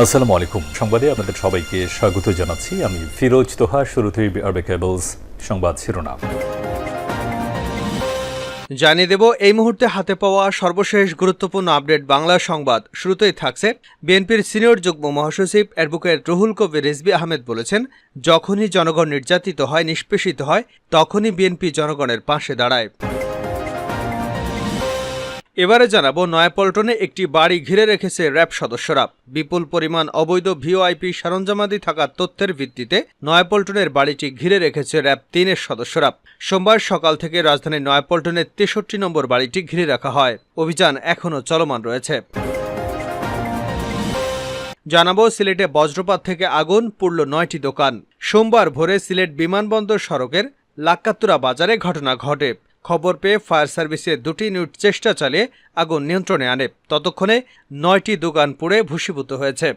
আসসালামু আলাইকুম। সংবাদে আপনাদের সবাইকে স্বাগত জানাচ্ছি। আমি ফিরোজ তোহা, শুরুতেই আরবে কেবলস সংবাদ শিরোনাম। জানিয়ে দেব, এই মুহূর্তে হাতে পাওয়া সর্বশেষ গুরুত্বপূর্ণ আপডেট বাংলা সংবাদ। শুরুতেই থাকছে বিএনপির সিনিয়র যুগ্ম মহাসচিব অ্যাডভোকেট রুহুল কবির রিজবি আহমেদ বলেছেন, যখনই জনগণ নির্যাতিত হয়, নিষ্পেষিত হয়, তখনই বিএনপি জনগণের পাশে দাঁড়ায়। এবারে জানাব নয়াপল্টনে একটি বাড়ি ঘিরে রেখেছে র্যাব সদস্যরা। বিপুল পরিমাণ অবৈধ ভিওআইপি সরঞ্জামাদি থাকার তথ্যের ভিত্তিতে নয়াপল্টনের বাড়িটি ঘিরে রেখেছে র্যাব তিনের সদস্যরা। সোমবার সকাল থেকে রাজধানীর নয়াপল্টনের তেষট্টি নম্বর বাড়িটি ঘিরে রাখা হয়। অভিযান এখনও চলমান রয়েছে। জানাব সিলেটে বজ্রপাত থেকে আগুন পুড়ল নয়টি দোকান। সোমবার ভোরে সিলেট বিমানবন্দর সড়কের লাক্কাতুরা বাজারে ঘটনা ঘটে। খবর পেয়ে ফায়ার সার্ভিসের দুটি ইউনিট চেষ্টা চালিয়ে আগুন নিয়ন্ত্রণে আনে। ততক্ষণে নয়টি দোকান পুড়ে ভূষীভূত হয়েছে।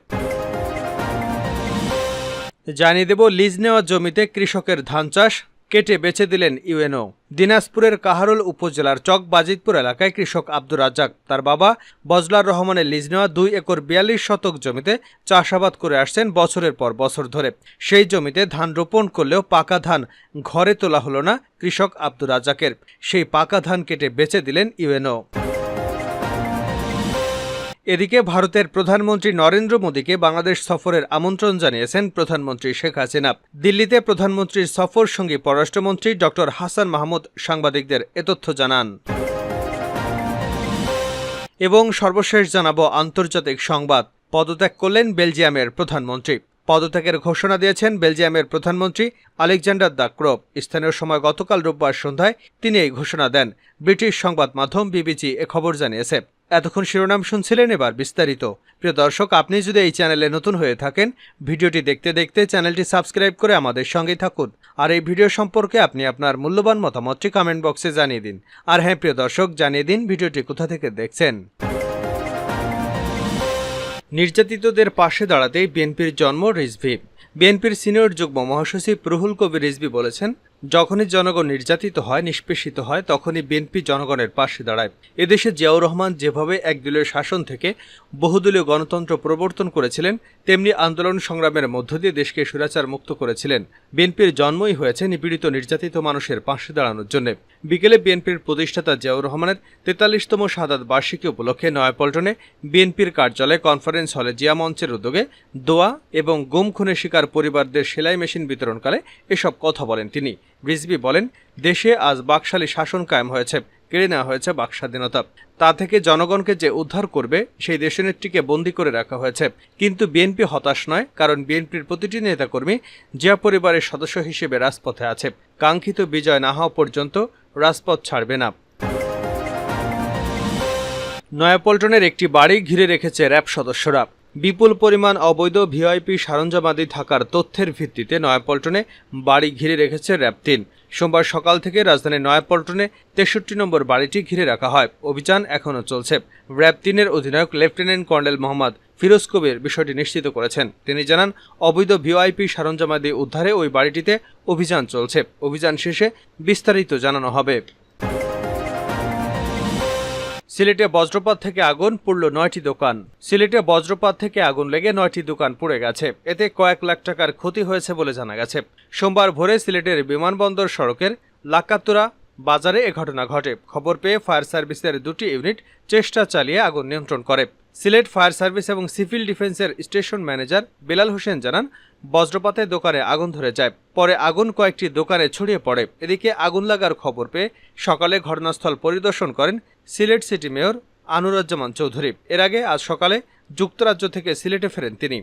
জানিয়ে দেব, লিজ নেওয়া জমিতে কৃষকের ধান চাষ কেটে বেছে দিলেন ইউএনও। দিনাজপুরের কাহারুল উপজেলার চক বাজিতপুর এলাকায় কৃষক আব্দুর রাজ্জাক, তার বাবা বজলার রহমানের লিজ নেওয়া দুই একর বিয়াল্লিশ শতক জমিতে চাষাবাদ করে আসছেন বছরের পর বছর ধরে। সেই জমিতে ধান রোপণ করলেও পাকা ধান ঘরে তোলা হলো না কৃষক আব্দুর রাজ্জাকের। সেই পাকা ধান কেটে বেছে দিলেন ইউএনও। এদিকে ভারতের প্রধানমন্ত্রী নরেন্দ্র মোদীকে বাংলাদেশ সফরের আমন্ত্রণ জানিয়েছেন প্রধানমন্ত্রী শেখ হাসিনা। দিল্লিতে প্রধানমন্ত্রীর সফর সঙ্গী পররাষ্ট্রমন্ত্রী ড হাসান মাহমুদ সাংবাদিকদের এ তথ্য জানান। এবং সর্বশেষ জানাব আন্তর্জাতিক সংবাদ। পদত্যাগ করলেন বেলজিয়ামের প্রধানমন্ত্রী। পদত্যাগের ঘোষণা দিয়েছেন বেলজিয়ামের প্রধানমন্ত্রী আলেকজান্ডার দাক্রোপ স্থানীয় সময় গতকাল রোববার সন্ধ্যায় তিনি এই ঘোষণা দেন। ব্রিটিশ সংবাদ মাধ্যম বিবিসি এ খবর জানিয়েছে। এতক্ষণ শিরোনাম শুনছিলেন এবার বিস্তারিত। প্রিয় দর্শক, আপনি যদি এই চ্যানেলে নতুন হয়ে থাকেন, ভিডিওটি দেখতে দেখতে চ্যানেলটি সাবস্ক্রাইব করে আমাদের সঙ্গেই থাকুন। আর এই ভিডিও সম্পর্কে আপনি আপনার মূল্যবান মতামতটি কমেন্ট বক্সে জানিয়ে দিন। আর হ্যাঁ প্রিয় দর্শক, জানিয়ে দিন ভিডিওটি কোথা থেকে দেখছেন। নির্যাতিতদের পাশে দাঁড়াতেই বিএনপির জন্ম রিজভি। বিএনপির সিনিয়র যুগ্ম মহাসচিব রুহুল কবির রিজভি বলেছেন যখনই জনগণ নির্যাতিত হয়, নিষ্পেষিত হয়, তখনই বিএনপি জনগণের পাশে দাঁড়ায়। এদেশে জিয়াউর রহমান যেভাবে একদলীয় শাসন থেকে বহুদলীয় গণতন্ত্র প্রবর্তন করেছিলেন, তেমনি আন্দোলন সংগ্রামের মধ্য দিয়ে দেশকে সুরাচার মুক্ত করেছিলেন। বিএনপির জন্মই হয়েছে নিপীড়িত, নির্যাতিত মানুষের পাশে দাঁড়ানোর জন্য। বিকেলে বিএনপির প্রতিষ্ঠাতা জিয়াউর রহমানের তেতাল্লিশতম সাদাত বার্ষিকী উপলক্ষে নয়াপল্টনে বিএনপির কার্যালয়ে কনফারেন্স হলে জিয়া মঞ্চের উদ্যোগে দোয়া এবং গুম খুনে শিকার পরিবারদের সেলাই মেশিন বিতরণকালে এসব কথা বলেন তিনি। রিজবি বলেন, দেশে আজ বাকশালী শাসন কায়েম হয়েছে, কেড়ে নেওয়া হয়েছে বাক স্বাধীনতা তা থেকে জনগণকে যে উদ্ধার করবে, সেই দেশ দেশনেত্রীকে বন্দী করে রাখা হয়েছে। কিন্তু বিএনপি হতাশ নয়, কারণ বিএনপির প্রতিটি নেতাকর্মী জিয়া পরিবারের সদস্য হিসেবে রাজপথে আছে। কাঙ্ক্ষিত বিজয় না হওয়া পর্যন্ত রাজপথ ছাড়বে না। নয়াপল্টনের একটি বাড়ি ঘিরে রেখেছে র্যাব সদস্যরা। বিপুল পরিমাণ অবৈধ ভিআইপি সরঞ্জামাদি থাকার তথ্যের ভিত্তিতে নয়াপল্টনে বাড়ি ঘিরে রেখেছে র্যাব তিন। সোমবার সকাল থেকে রাজধানীর নয়াপল্টনে তেষট্টি নম্বর বাড়িটি ঘিরে রাখা হয়। অভিযান এখনও চলছে। র্যাব তিনের অধিনায়ক লেফটেন্যান্ট কর্নেল মোহাম্মদ ফিরোজ কবির বিষয়টি নিশ্চিত করেছেন। তিনি জানান, অবৈধ ভিওআইপি সরঞ্জামাদি উদ্ধারে ওই বাড়িটিতে অভিযান চলছে। অভিযান শেষে বিস্তারিত জানানো হবে। সিলেটে বজ্রপাত থেকে আগুন পুড়ল নয়টি দোকান। সিলেটে বজ্রপাত থেকে আগুন লেগে নয়টি দোকান পুড়ে গেছে। এতে কয়েক লাখ টাকার ক্ষতি হয়েছে বলে জানা গেছে। সোমবার ভোরে সিলেটের বিমানবন্দর সড়কের লাকাতুরা বাজারে এ ঘটনা ঘটে। খবর পেয়ে ফায়ার সার্ভিসের দুটি ইউনিট চেষ্টা চালিয়ে আগুন নিয়ন্ত্রণ করে। সিলেট ফায়ার সার্ভিস এবং সিভিল ডিফেন্সের স্টেশন ম্যানেজার বেলাল হোসেন জানান, বজ্রপাতে দোকানে আগুন ধরে যায়। পরে আগুন কয়েকটি দোকানে ছড়িয়ে পড়ে। এদিকে আগুন লাগার খবর পেয়ে সকালে ঘটনাস্থল পরিদর্শন করেন সিলেট সিটি মেয়র আনুরুজ্জামান চৌধুরী। এর আগে আজ সকালে যুক্তরাজ্য থেকে সিলেটে ফেরেন তিনি।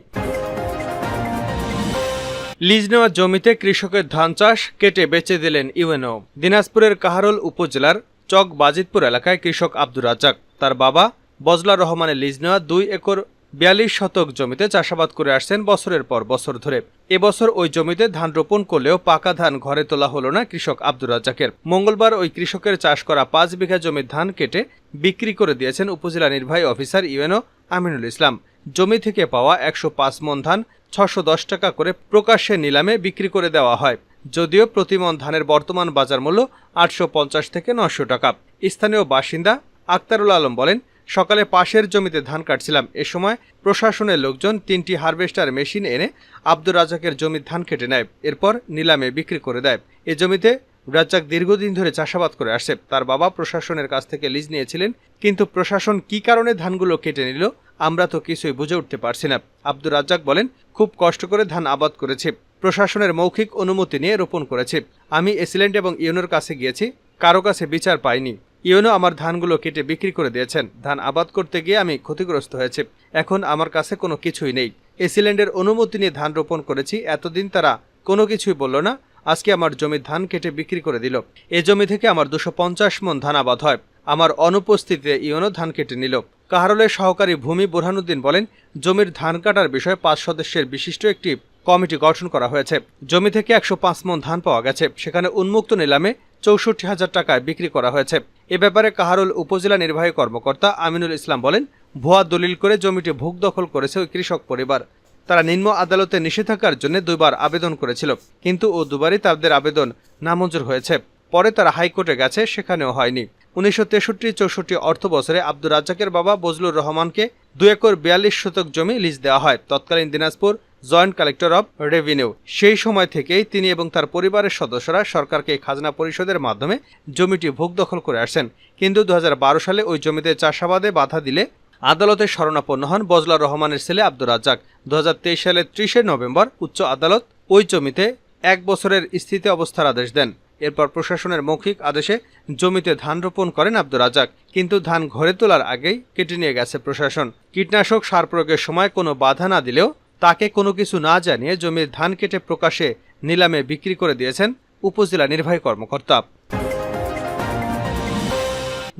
লিজ নেওয়া জমিতে কৃষকের ধান চাষ কেটে বেচে দিলেন ইউএনও। দিনাজপুরের কাহারোল উপজেলার চক বাজিতপুর এলাকায় কৃষক আব্দুর রাজ্জাক। তার বাবা বজলা রহমানের লিজ নেওয়া দুই একর বিয়াল্লিশ শতক জমিতে চাষাবাদ করে আসছেন বছরের পর বছর ধরে। এবছর ওই জমিতে ধান রোপণ করলেও পাকা ধান ঘরে তোলা হলো না কৃষক আব্দুর রাজ্জাকের। মঙ্গলবার ওই কৃষকের চাষ করা পাঁচ বিঘা জমির ধান কেটে বিক্রি করে দিয়েছেন উপজেলা নির্বাহী অফিসার ইউএনও আমিনুল ইসলাম। জমি থেকে পাওয়া একশো পাঁচ মন ধান ছশো দশ টাকা করে প্রকাশ্যে নিলামে বিক্রি করে দেওয়া হয়। যদিও প্রতিমন ধানের বর্তমান বাজার মূল্য আটশো পঞ্চাশ থেকে নশো টাকা। স্থানীয় বাসিন্দা আক্তারুল আলম বলেন সকালে পাশের জমিতে ধান কাটছিলাম। এ সময় প্রশাসনের লোকজন তিনটি হারভেস্টার মেশিন এনে আব্দুর রাজাকের জমির ধান কেটে নেয়, এরপর নিলামে বিক্রি করে দেয়। এ জমিতে রাজ্জাক দীর্ঘদিন ধরে চাষাবাদ করে আসছে। তার বাবা প্রশাসনের কাছ থেকে লিজ নিয়েছিলেন, কিন্তু প্রশাসন কি কারণে ধানগুলো কেটে নিল, আমরা তো কিছুই বুঝে উঠতে পারছি না। আব্দুর রাজ্জাক বলেন, খুব কষ্ট করে ধান আবাদ করেছে। প্রশাসনের মৌখিক অনুমতি নিয়ে রোপণ করেছে। আমি এসিল্যান্ড এবং ইউনোর কাছে গিয়েছি, কারও কাছে বিচার পাইনি। ইউনো আমার ধানগুলো কেটে বিক্রি করে দিয়েছেন। ধান আবাদ করতে গিয়ে আমি ক্ষতিগ্রস্ত হয়েছে। এখন আমার কাছে কোনো কিছুই নেই। এসিল্যান্ডের অনুমতি নিয়ে ধান রোপণ করেছি। এতদিন তারা কোনো কিছুই বলল না। আজকে আমার জমির ধান কেটে বিক্রি করে দিল। এ জমি থেকে আমার দুশো পঞ্চাশ মন ধান আবাদ হয়। আমার অনুপস্থিতিতে ইউনো ধান কেটে নিল। কাহারলের সহকারী ভূমি বোরহানুদ্দিন বলেন, জমির ধান কাটার বিষয়ে পাঁচ সদস্যের বিশিষ্ট একটি কমিটি গঠন করা হয়েছে। জমি থেকে একশো পাঁচ মন ধান পাওয়া গেছে। সেখানে উন্মুক্ত নিলামে চৌষট্টি হাজার টাকায় বিক্রি করা হয়েছে। এ ব্যাপারে কাহারুল উপজেলা নির্বাহী কর্মকর্তা আমিনুল ইসলাম বলেন, ভুয়া দলিল করে জমিটি ভোগ দখল করেছে ওই কৃষক পরিবার। তারা নিম্ন আদালতে নিষেধাজ্ঞার জন্য দুইবার আবেদন করেছিল, কিন্তু ও দুবারই তাদের আবেদন নামঞ্জুর হয়েছে। পরে তারা হাইকোর্টে গেছে, সেখানেও হয়নি। উনিশশো তেষট্টি চৌষট্টি অর্থ বছরে আব্দুর রাজ্জাকের বাবা বজলুর রহমানকে দু একর বিয়াল্লিশ শতক জমি লিজ দেওয়া হয়। তৎকালীন Dinajpur joint collector of revenue. সেই সময় থেকেই তিনি এবং তার পরিবারের সদস্যরা সরকারকে খাজনা পরিষদের মাধ্যমে জমিটি ভোগ দখল করে আসছেন। কিন্তু দু হাজার বারো সালে ওই জমিতে চাষাবাদে বাধা দিলে আদালতে শরণাপন্ন হন বজলার রহমানের ছেলে আব্দুর রাজ্জাক। দু সালের ত্রিশে নভেম্বর উচ্চ আদালত ওই জমিতে এক বছরের স্থিতি অবস্থার আদেশ দেন। এরপর প্রশাসনের মৌখিক আদেশে জমিতে ধান রোপণ করেন আব্দুর রাজাক কিন্তু ধান ঘরে তোলার আগেই কেটে নিয়ে গেছে প্রশাসন। কীটনাশক সার প্রয়োগের সময় কোনো বাধা না দিলেও তাকে কোনো কিছু না জানিয়ে জমির ধান কেটে প্রকাশে নিলামে বিক্রি করে দিয়েছেন উপজেলা নির্বাহী কর্মকর্তা।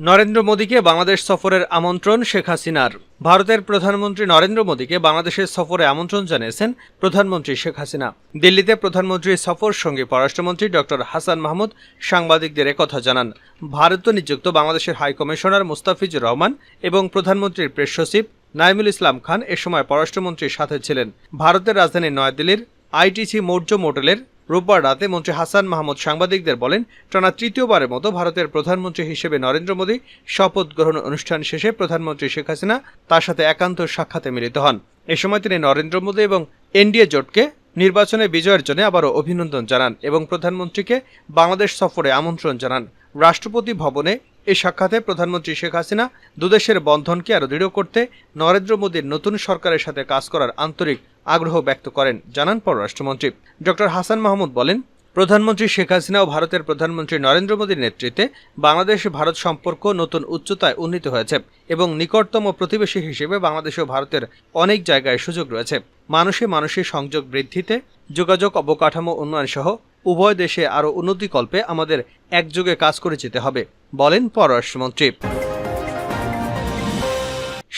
নরেন্দ্র মোদীকে বাংলাদেশ সফরের আমন্ত্রণ শেখ হাসিনার। ভারতের প্রধানমন্ত্রী নরেন্দ্র মোদীকে বাংলাদেশের সফরে আমন্ত্রণ জানিয়েছেন প্রধানমন্ত্রী শেখ হাসিনা। দিল্লিতে প্রধানমন্ত্রীর সফর সঙ্গে পররাষ্ট্রমন্ত্রী ডক্টর হাসান মাহমুদ সাংবাদিকদের একথা জানান। ভারতে নিযুক্ত বাংলাদেশের হাইকমিশনার মুস্তাফিজুর রহমান এবং প্রধানমন্ত্রীর প্রেস সচিব নাইমুল ইসলাম খান এ সময় পররাষ্ট্রমন্ত্রীর সাথে ছিলেন। ভারতের রাজধানী নয়াদিল্লির আইটিসি মৌর্য মোটেলের রোববার রাতে মন্ত্রী হাসান মাহমুদ সাংবাদিকদের বলেন, টানা তৃতীয়বারের মতো ভারতের প্রধানমন্ত্রী হিসেবে নরেন্দ্র মোদী শপথ গ্রহণ অনুষ্ঠান শেষে প্রধানমন্ত্রী শেখ হাসিনা তার সাথে একান্ত সাক্ষাতে মিলিত হন। এ সময় তিনি নরেন্দ্র মোদী এবং এনডিএ জোটকে নির্বাচনে বিজয়ের জন্য আবারও অভিনন্দন জানান এবং প্রধানমন্ত্রীকে বাংলাদেশ সফরে আমন্ত্রণ জানান। রাষ্ট্রপতি ভবনে এই সাক্ষাতে প্রধানমন্ত্রী শেখ হাসিনা দুদেশের বন্ধনকে আরও দৃঢ় করতে নরেন্দ্র মোদীর নতুন সরকারের সাথে কাজ করার আন্তরিক আগ্রহ ব্যক্ত করেন, জানান পররাষ্ট্রমন্ত্রী। ডক্টর হাসান মাহমুদ বলেন, প্রধানমন্ত্রী শেখ হাসিনা ও ভারতের প্রধানমন্ত্রী নরেন্দ্র মোদীর নেতৃত্বে বাংলাদেশ ভারত সম্পর্ক নতুন উচ্চতায় উন্নীত হয়েছে এবং নিকটতম প্রতিবেশী হিসেবে বাংলাদেশ ও ভারতের অনেক জায়গায় সুযোগ রয়েছে। মানুষে মানুষের সংযোগ বৃদ্ধিতে যোগাযোগ অবকাঠামো উন্নয়ন সহ উভয় দেশে আরও উন্নতিকল্পে আমাদের একযোগে কাজ করে যেতে হবে, বলেন পররাষ্ট্রমন্ত্রী।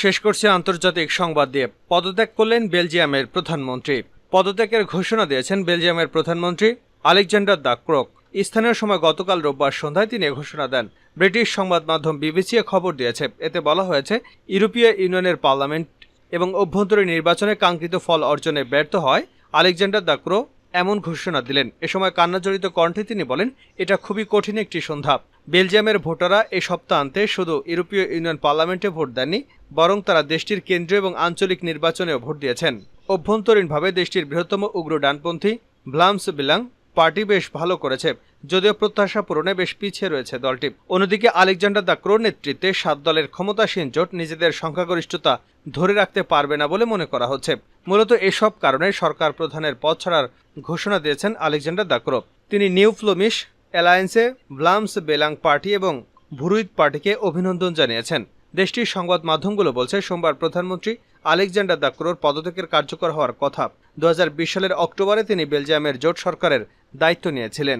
শেষ করছে আন্তর্জাতিক সংবাদ দিয়ে পদত্যাগ করলেন বেলজিয়ামের প্রধানমন্ত্রী। পদত্যাগের ঘোষণা দিয়েছেন বেলজিয়ামের প্রধানমন্ত্রী আলেকজান্ডার দ্য ক্রোক স্থানীয় সময় গতকাল রোববার সন্ধ্যায় তিনি ঘোষণা দেন। ব্রিটিশ সংবাদ মাধ্যম বিবিসি খবর দিয়েছে। এতে বলা হয়েছে, ইউরোপীয় ইউনিয়নের পার্লামেন্ট এবং অভ্যন্তরীণ নির্বাচনে কাঙ্ক্ষিত ফল অর্জনে ব্যর্থ হয় আলেকজান্ডার দ্য এমন ঘোষণা দিলেন। এ সময় কান্নাজড়িত কণ্ঠে তিনি বলেন, এটা খুবই কঠিন একটি সন্ধ্যা। বেলজিয়ামের ভোটাররা এই সপ্তাহান্তে শুধু ইউরোপীয় ইউনিয়ন পার্লামেন্টে ভোট দেননি, বরং তারা দেশটির কেন্দ্রীয় এবং আঞ্চলিক নির্বাচনেও ভোট দিয়েছেন। অভ্যন্তরীণভাবে দেশটির বৃহত্তম উগ্র ডানপন্থী ভ্লামস বিলাং পার্টি বেশ ভালো করেছে। যদিও প্রত্যাশা পূরণে বেশ পিছিয়ে রয়েছে দলটি। অন্যদিকে আলেকজান্ডার দ্য ক্রোর নেতৃত্বে সাত দলের ক্ষমতাসীন জোট নিজেদের সংখ্যাগরিষ্ঠতা ধরে রাখতে পারবে না বলে মনে করা হচ্ছে। মূলত এসব কারণে সরকার প্রধানের পদ ছাড়ার ঘোষণা দিয়েছেন আলেকজান্ডার দ্য ক্রো তিনি নিউ ফ্লোমিশ অ্যালায়েন্সে ভ্লামস বেলাং পার্টি এবং ভুরুইত পার্টিকে অভিনন্দন জানিয়েছেন। দেশটির সংবাদ মাধ্যমগুলো বলছে, সোমবার প্রধানমন্ত্রী আলেকজান্ডার দ্য ক্রোর পদত্যাগের কার্যকর হওয়ার কথা। দু হাজার বিশ সালের অক্টোবরে তিনি বেলজিয়ামের জোট সরকারের দায়িত্ব নিয়েছিলেন।